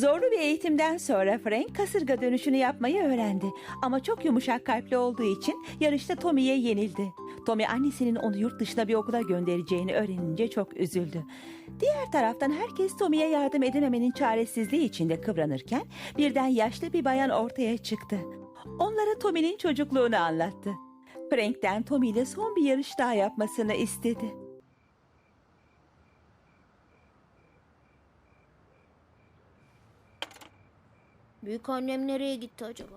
Zorlu bir eğitimden sonra Frank kasırga dönüşünü yapmayı öğrendi. Ama çok yumuşak kalpli olduğu için yarışta Tommy'ye yenildi. Tommy annesinin onu yurt dışına bir okula göndereceğini öğrenince çok üzüldü. Diğer taraftan herkes Tommy'ye yardım edememenin çaresizliği içinde kıvranırken birden yaşlı bir bayan ortaya çıktı. Onlara Tommy'nin çocukluğunu anlattı. Frank'ten Tommy ile son bir yarış daha yapmasını istedi. Büyük annem nereye gitti acaba?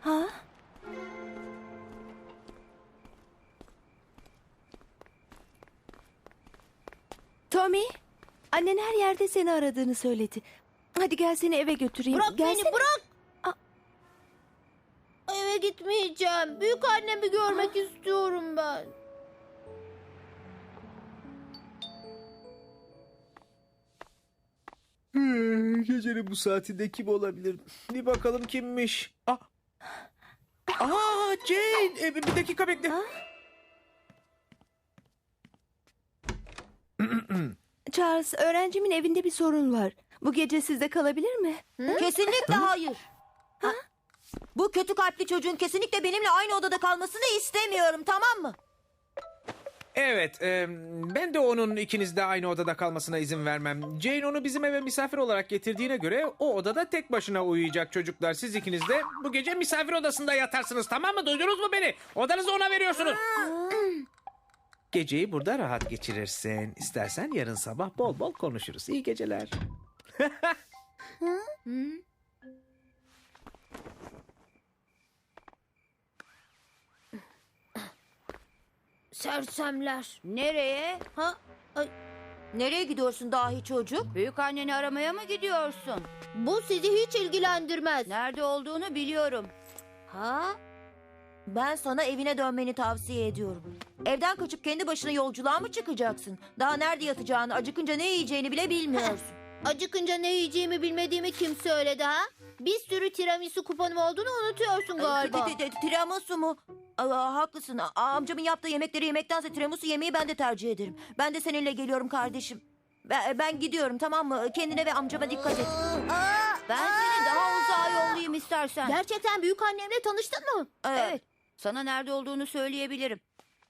Ha? Tommy, annen her yerde seni aradığını söyledi. Hadi gel seni eve götüreyim. Bırak Gelsene. beni bırak. Aa. Eve gitmeyeceğim. Büyük annemi görmek istiyorum ben. Gecenin bu saatinde kim olabilir? Bir bakalım kimmiş. Aa, Aa Jane. E, bir dakika bekle. Charles, öğrencimin evinde bir sorun var. Bu gece sizde kalabilir mi? Kesinlikle hayır. Bu kötü kalpli çocuğun kesinlikle benimle aynı odada kalmasını istemiyorum tamam mı? Evet, e, ben de onun ikinizde aynı odada kalmasına izin vermem. Jane onu bizim eve misafir olarak getirdiğine göre o odada tek başına uyuyacak çocuklar. Siz ikiniz de bu gece misafir odasında yatarsınız tamam mı? Duydunuz mu beni? Odanızı ona veriyorsunuz. Geceyi burada rahat geçirirsin. İstersen yarın sabah bol bol konuşuruz. İyi geceler. Sersemler. Nereye? Ha? Ay, Nereye gidiyorsun dahi çocuk? Büyük anneni aramaya mı gidiyorsun? bu sizi hiç ilgilendirmez. Nerede olduğunu biliyorum. Ha? Ben sana evine dönmeni tavsiye ediyorum. Evden kaçıp kendi başına yolculuğa mı çıkacaksın? Daha nerede yatacağını, acıkınca ne yiyeceğini bile bilmiyorsun. Acıkınca ne yiyeceğimi bilmediğimi kim söyledi ha? Bir sürü tiramisu kuponum olduğunu unutuyorsun galiba. Ti- ti- ti- Tiramisu mu? Aa, haklısın. Aa, Amcamın yaptığı yemekleri yemektense tiramisu yemeği ben de tercih ederim. Ben de seninle geliyorum kardeşim. Ben, ben gidiyorum tamam mı? Kendine ve amcama dikkat et. Ben seni daha uzağa yollayayım istersen. Gerçekten büyük annemle tanıştın mı? Ee, Evet. Sana nerede olduğunu söyleyebilirim.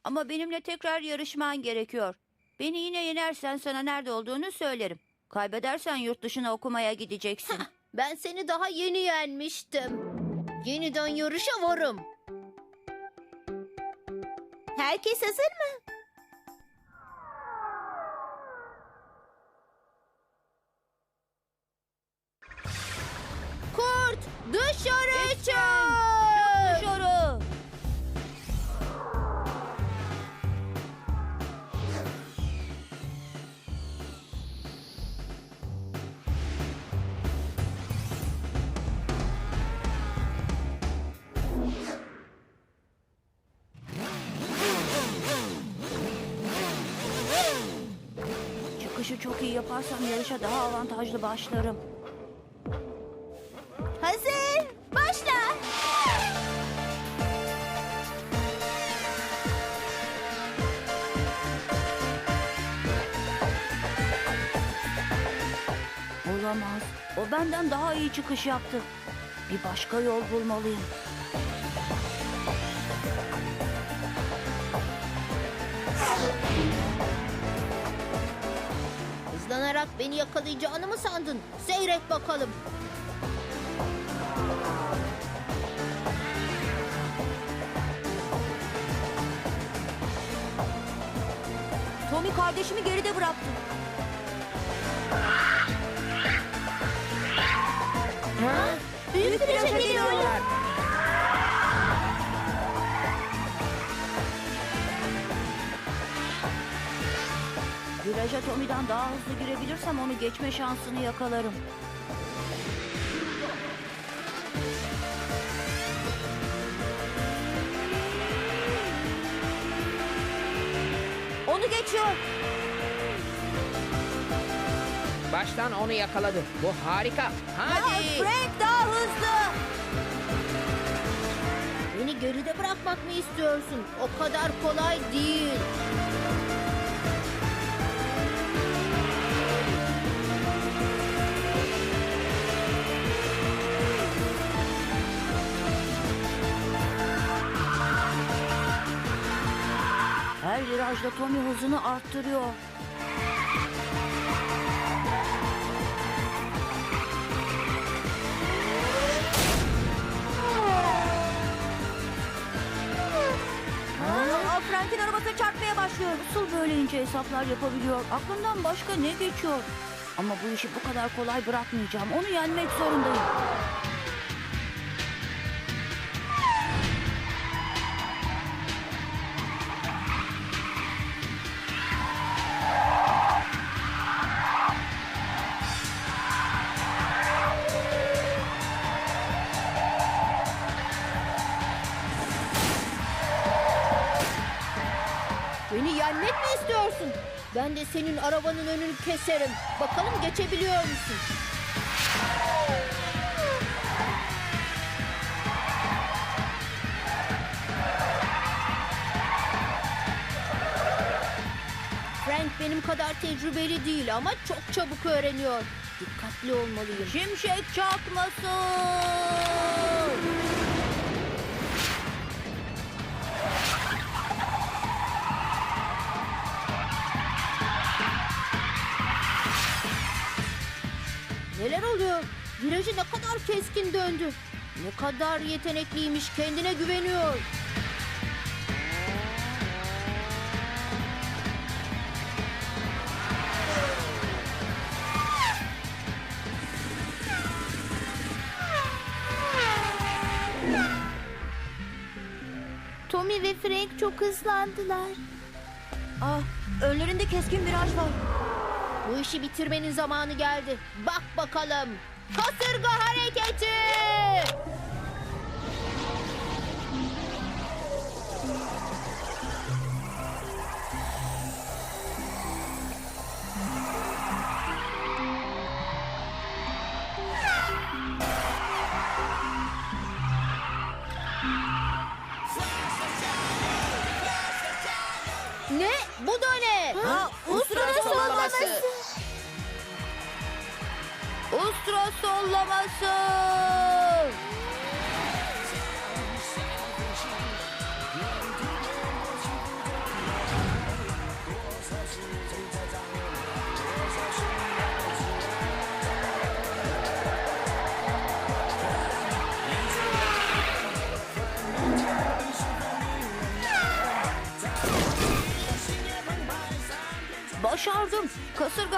Ama benimle tekrar yarışman gerekiyor. Beni yine yenersen sana nerede olduğunu söylerim. Kaybedersen yurt dışına okumaya gideceksin. Ben seni daha yeni yenmiştim. Yeniden yarışa varım. Herkes hazır mı? Yaparsam yarışa daha avantajlı başlarım. Hazır. Başla. Olamaz. O benden daha iyi çıkış yaptı. Bir başka yol bulmalıyım. Yakalayacağını mı sandın? Seyret bakalım. Tommy kardeşimi geride bıraktı. Büyük viraja geliyorlar. Viraja Tommy'den daha hızlı girebilirsem onu geçme şansını yakalarım. Onu geçiyor. Baştan onu yakaladı. Bu harika. Hadi. Aa, Frank daha hızlı. Beni geride bırakmak mı istiyorsun? O kadar kolay değil. Virajda Tommy hızını arttırıyor. Aa, Frank'in arabası çarpmaya başlıyor. Nasıl böyle ince hesaplar yapabiliyor? Aklından başka ne geçiyor? Ama bu işi bu kadar kolay bırakmayacağım. Onu yenmek zorundayım. Ben de senin arabanın önünü keserim. Bakalım geçebiliyor musun? Frank benim kadar tecrübeli değil ama çok çabuk öğreniyor. Dikkatli olmalıyım. Şimşek çakması! Oluyor? Virajı ne kadar keskin döndü. Ne kadar yetenekliymiş, kendine güveniyor. Tommy ve Frank çok hızlandılar. Ah, önlerinde keskin viraj var. Bu işi bitirmenin zamanı geldi. Bak bakalım. Kasırga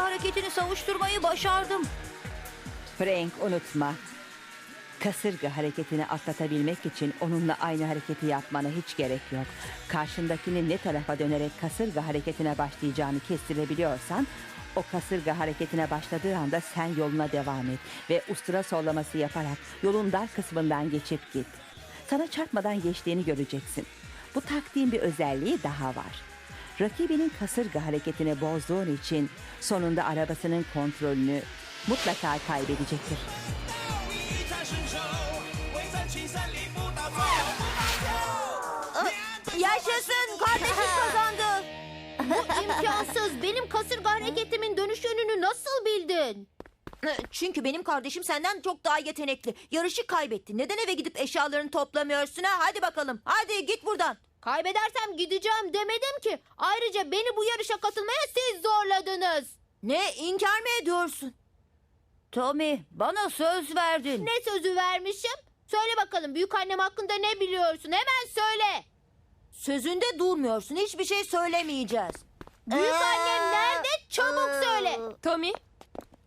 hareketini savuşturmayı başardım. Frank unutma. Kasırga hareketini atlatabilmek için onunla aynı hareketi yapmana hiç gerek yok. Karşındakinin ne tarafa dönerek kasırga hareketine başlayacağını kestirebiliyorsan o kasırga hareketine başladığı anda sen yoluna devam et ve ustura sollaması yaparak yolun dar kısmından geçip git. Sana çarpmadan geçtiğini göreceksin. Bu taktiğin bir özelliği daha var. Rakibinin kasırga hareketini bozduğun için sonunda arabasının kontrolünü mutlaka kaybedecektir. Yaşasın, kardeşim kazandı. Bu imkansız. Benim kasırga hareketimin dönüş yönünü nasıl bildin? Çünkü benim kardeşim senden çok daha yetenekli. Yarışı kaybetti. Neden eve gidip eşyalarını toplamıyorsun ha? Hadi bakalım. Hadi git buradan. Kaybedersem gideceğim demedim ki. Ayrıca beni bu yarışa katılmaya siz zorladınız. Ne inkar mı ediyorsun? Tommy bana söz verdin. Ne sözü vermişim? Söyle bakalım büyük annem hakkında ne biliyorsun? Hemen söyle. Sözünde durmuyorsun. Hiçbir şey söylemeyeceğiz. Büyük annem nerede? Çabuk söyle. Tommy,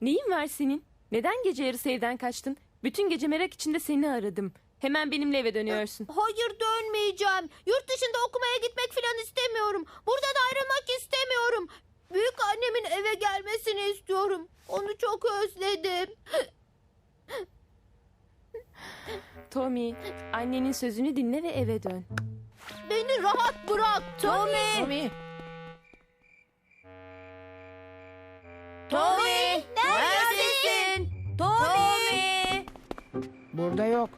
neyin var senin? Neden gece yarısı evden kaçtın? Bütün gece merak içinde seni aradım. Hemen benimle eve dönüyorsun. Hayır dönmeyeceğim. Yurt dışında okumaya gitmek falan istemiyorum. Buradan ayrılmak istemiyorum. Büyük annemin eve gelmesini istiyorum. Onu çok özledim. Tommy, annenin sözünü dinle ve eve dön. Beni rahat bırak Tommy. Tommy. Tommy. Neredesin? Tommy. Burada yok.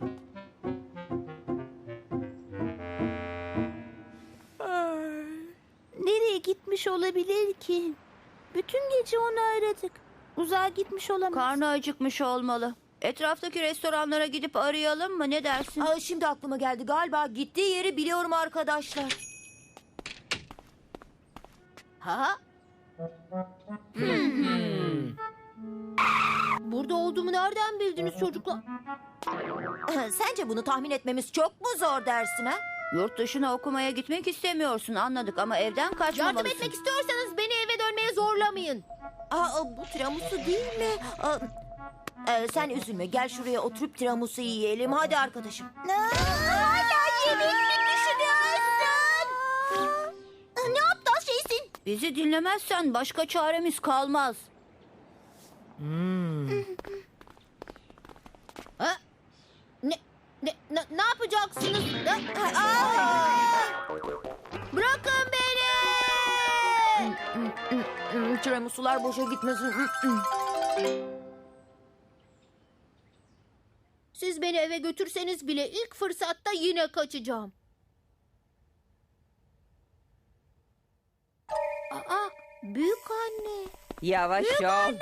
Olabilir ki? Bütün gece onu aradık. Uzağa gitmiş olamaz. Karnı acıkmış olmalı. Etraftaki restoranlara gidip arayalım mı? Ne dersin? Aa, şimdi aklıma geldi galiba gittiği yeri biliyorum arkadaşlar. Ha? Burada olduğumu nereden bildiniz çocuklar? Sence bunu tahmin etmemiz çok mu zor dersin ha? Yurt dışına okumaya gitmek istemiyorsun anladık ama evden kaçmamalısın. Yardım etmek istiyorsanız beni eve dönmeye zorlamayın. Aa, bu tiramisu değil mi? Aa, e, sen üzülme gel şuraya oturup tiramisu yiyelim hadi arkadaşım. Hala yemek mi düşünüyorsun? Ne aptal şeysin? Bizi dinlemezsen başka çaremiz kalmaz. Ha? Ne, ne, Ha? Aa! Bırakın beni! Tiramisular boşa gitmesin. Siz beni eve götürseniz bile ilk fırsatta yine kaçacağım. Aa, büyük anne. Yavaş ol.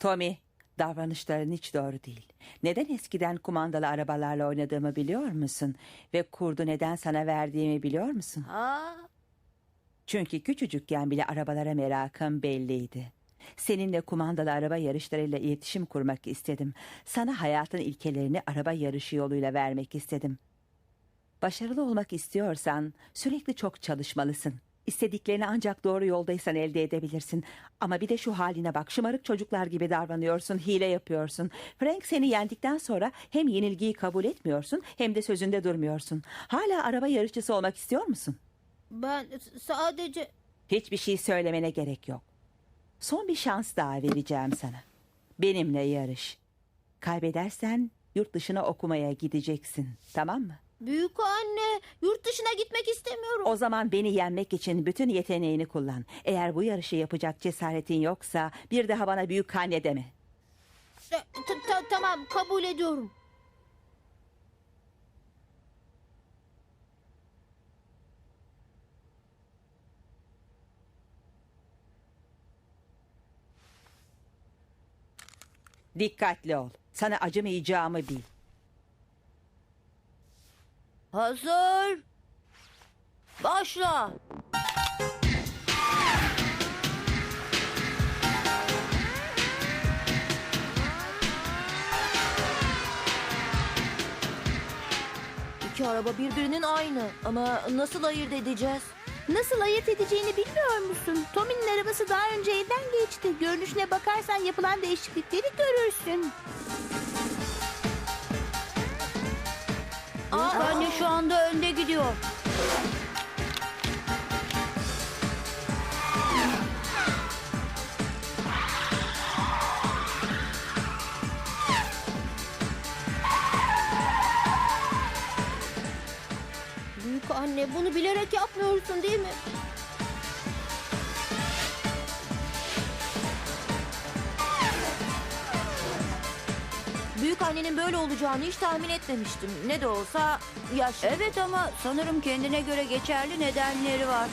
Tommy, davranışların hiç doğru değil. Neden eskiden kumandalı arabalarla oynadığımı biliyor musun? Ve kurdu neden sana verdiğimi biliyor musun? Aa, Çünkü küçücükken bile arabalara merakım belliydi. Seninle kumandalı araba yarışlarıyla iletişim kurmak istedim. Sana hayatın ilkelerini araba yarışı yoluyla vermek istedim. Başarılı olmak istiyorsan sürekli çok çalışmalısın. İstediklerini ancak doğru yoldaysan elde edebilirsin. Ama bir de şu haline bak. Şımarık çocuklar gibi davranıyorsun, hile yapıyorsun. Frank seni yendikten sonra hem yenilgiyi kabul etmiyorsun hem de sözünde durmuyorsun. Hala araba yarışçısı olmak istiyor musun? ben sadece... Hiçbir şey söylemene gerek yok. Son bir şans daha vereceğim sana. Benimle yarış. Kaybedersen yurt dışına okumaya gideceksin. Tamam mı? Büyük anne, yurt dışına gitmek istemiyorum. O zaman beni yenmek için bütün yeteneğini kullan. Eğer bu yarışı yapacak cesaretin yoksa bir daha bana büyük anne deme. Ta- ta- ta- tamam, kabul ediyorum. Dikkatli ol. Sana acımayacağımı bil. Hazır. Başla. İki araba birbirinin aynı ama nasıl ayırt edeceğiz? Nasıl ayırt edeceğini bilmiyor musun? Tommy'nin arabası daha önce evden geçti. Görünüşüne bakarsan yapılan değişiklikleri görürsün. Büyük anne şu anda önde gidiyor. Büyük anne, bunu bilerek yapmıyorsun değil mi? Büyük annenin böyle olacağını hiç tahmin etmemiştim. Ne de olsa yaşlı. Evet ama sanırım kendine göre geçerli nedenleri var.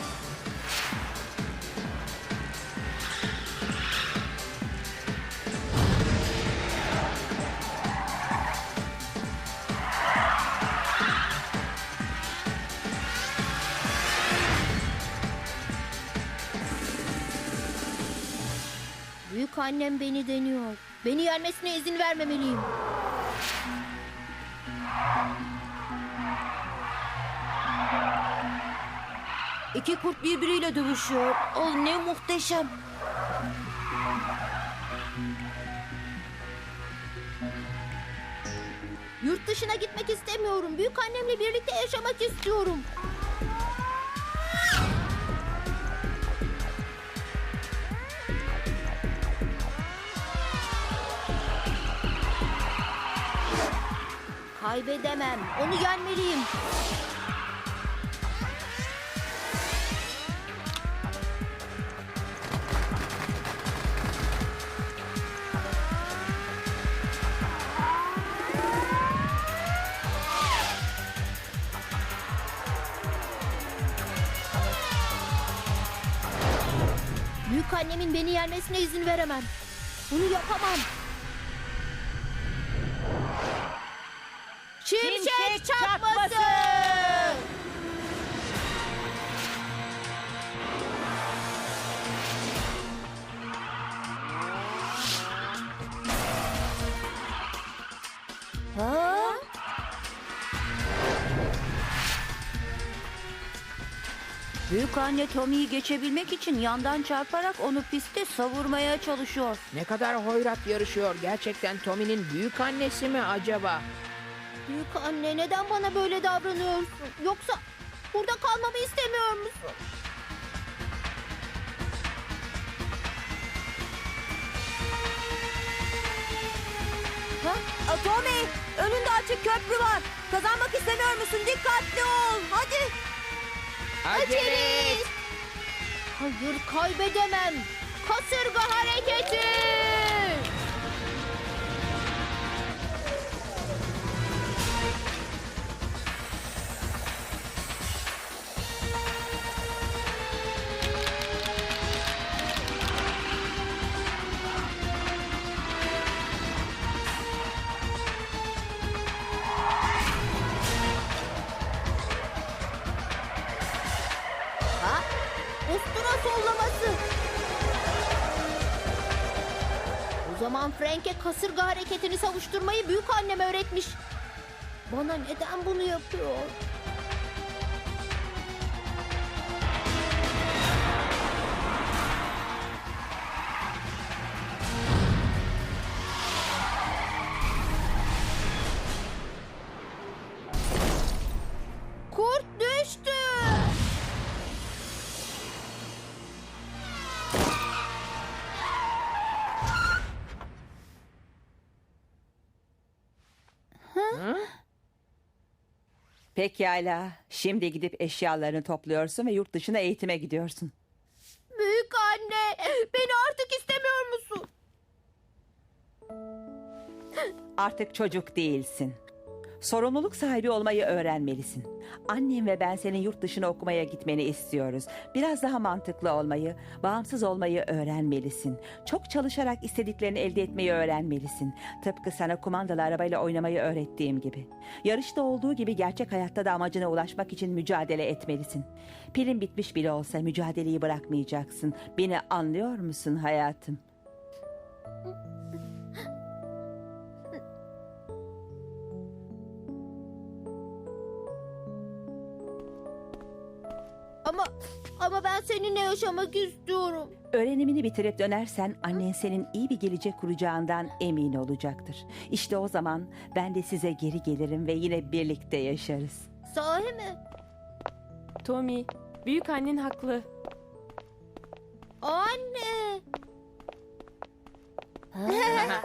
Büyük annem beni deniyor. Beni yenmesine izin vermemeliyim. İki kurt birbiriyle dövüşüyor. Oh ne muhteşem. Yurt dışına gitmek istemiyorum. Büyük annemle birlikte yaşamak istiyorum. Kaybedemem. Onu yenmeliyim. Yenmesine izin veremem. Bunu yapamam. Büyük anne Tommy'yi geçebilmek için yandan çarparak onu pistte savurmaya çalışıyor. Ne kadar hoyrat yarışıyor. Gerçekten Tommy'nin büyük annesi mi acaba? Büyük anne neden bana böyle davranıyorsun? Yoksa burada kalmamı istemiyor musun? Ha? Aa, Tommy, önünde açık köprü var. Kazanmak istemiyor musun? Dikkatli ol. Hadi. Acele. Hayır kaybedemem. Kasırga hareketi. Zaman Frank'e kasırga hareketini savuşturmayı büyük annem öğretmiş. Bana neden bunu yapıyor? Pekala. Şimdi gidip eşyalarını topluyorsun ve yurt dışına eğitime gidiyorsun. Büyük anne, beni artık istemiyor musun? Artık çocuk değilsin. Sorumluluk sahibi olmayı öğrenmelisin. Annem ve ben senin yurt dışına okumaya gitmeni istiyoruz. Biraz daha mantıklı olmayı, bağımsız olmayı öğrenmelisin. Çok çalışarak istediklerini elde etmeyi öğrenmelisin. Tıpkı sana kumandalı arabayla oynamayı öğrettiğim gibi. Yarışta olduğu gibi gerçek hayatta da amacına ulaşmak için mücadele etmelisin. Pilin bitmiş bile olsa mücadeleyi bırakmayacaksın. Beni anlıyor musun hayatım? Ama ben seninle yaşamak istiyorum. Öğrenimini bitirip dönersen annen senin iyi bir gelecek kuracağından emin olacaktır. İşte o zaman ben de size geri gelirim ve yine birlikte yaşarız. Sahi mi? Tommy, büyük annen haklı. Anne.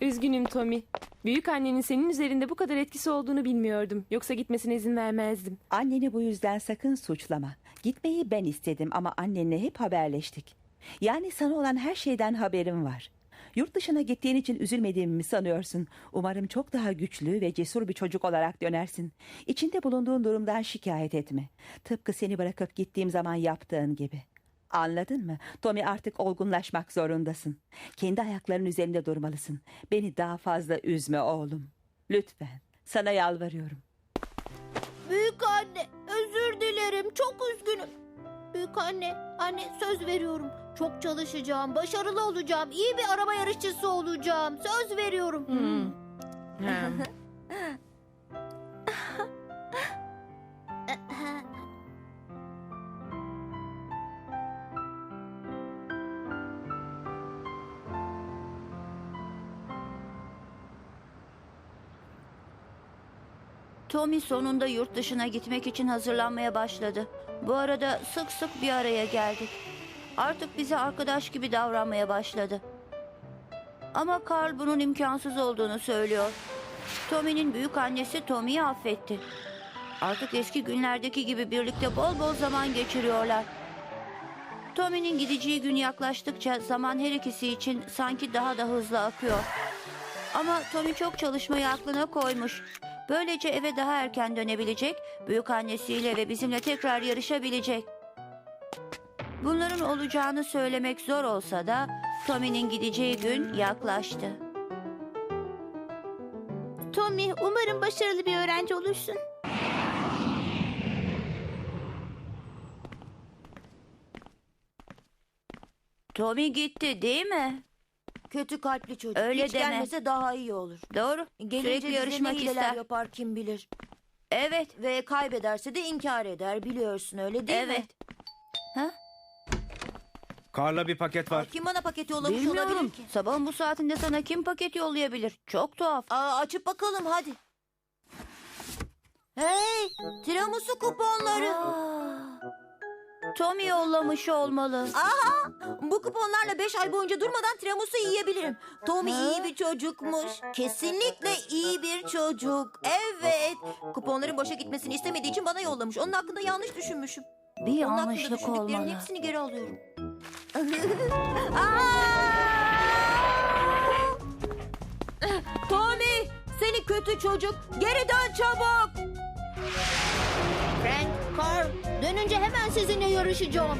Üzgünüm Tommy. Büyük annenin senin üzerinde bu kadar etkisi olduğunu bilmiyordum. Yoksa gitmesine izin vermezdim. Anneni bu yüzden sakın suçlama. Gitmeyi ben istedim ama annenle hep haberleştik. Yani sana olan her şeyden haberim var. Yurt dışına gittiğin için üzülmediğimi mi sanıyorsun? Umarım çok daha güçlü ve cesur bir çocuk olarak dönersin. İçinde bulunduğun durumdan şikayet etme. Tıpkı seni bırakıp gittiğim zaman yaptığın gibi. Anladın mı? Tommy artık olgunlaşmak zorundasın. Kendi ayaklarının üzerinde durmalısın. Beni daha fazla üzme oğlum. Lütfen. Sana yalvarıyorum. Büyük anne, özür dilerim. Çok üzgünüm. Büyük anne, anne söz veriyorum. Çok çalışacağım, başarılı olacağım, iyi bir araba yarışçısı olacağım. Söz veriyorum. Hmm. Tommy sonunda yurt dışına gitmek için hazırlanmaya başladı. Bu arada sık sık bir araya geldik. Artık bize arkadaş gibi davranmaya başladı. Ama Carl bunun imkansız olduğunu söylüyor. Tommy'nin büyük annesi Tommy'yi affetti. Artık eski günlerdeki gibi birlikte bol bol zaman geçiriyorlar. Tommy'nin gideceği gün yaklaştıkça zaman her ikisi için sanki daha da hızlı akıyor. Ama Tommy çok çalışmayı aklına koymuş. Böylece eve daha erken dönebilecek, büyük annesiyle ve bizimle tekrar yarışabilecek. Bunların olacağını söylemek zor olsa da Tommy'nin gideceği gün yaklaştı. Tommy umarım başarılı bir öğrenci olursun. Tommy gitti değil mi? Kötü kalpli çocuk. Öyle Hiç deme. gelmese daha iyi olur. Doğru. Gelince Sürekli bize yarışmak ne hileler ister. yapar kim bilir. Evet, Ve kaybederse de inkar eder biliyorsun öyle değil mi? evet. Karla bir paket var. Kim bana paket yollamış Bilmiyorum. olabilir ki? Sabahın bu saatinde sana kim paket yollayabilir? Çok tuhaf. Aa, açıp bakalım hadi. Hey, tiramisu kuponları. Tommy yollamış olmalı. Aha, bu kuponlarla 5 ay boyunca durmadan tiramisu yiyebilirim. Tommy iyi bir çocukmuş. Kesinlikle iyi bir çocuk. Evet. Kuponların boşa gitmesini istemediği için bana yollamış. Onun hakkında yanlış düşünmüşüm. Bir Onun hakkında yanlışlık düşündüklerimin olmalı. hepsini geri alıyorum. Tommy, seni kötü çocuk. Geri dön çabuk. Frank, Carl, dönünce hemen sizinle yarışacağım.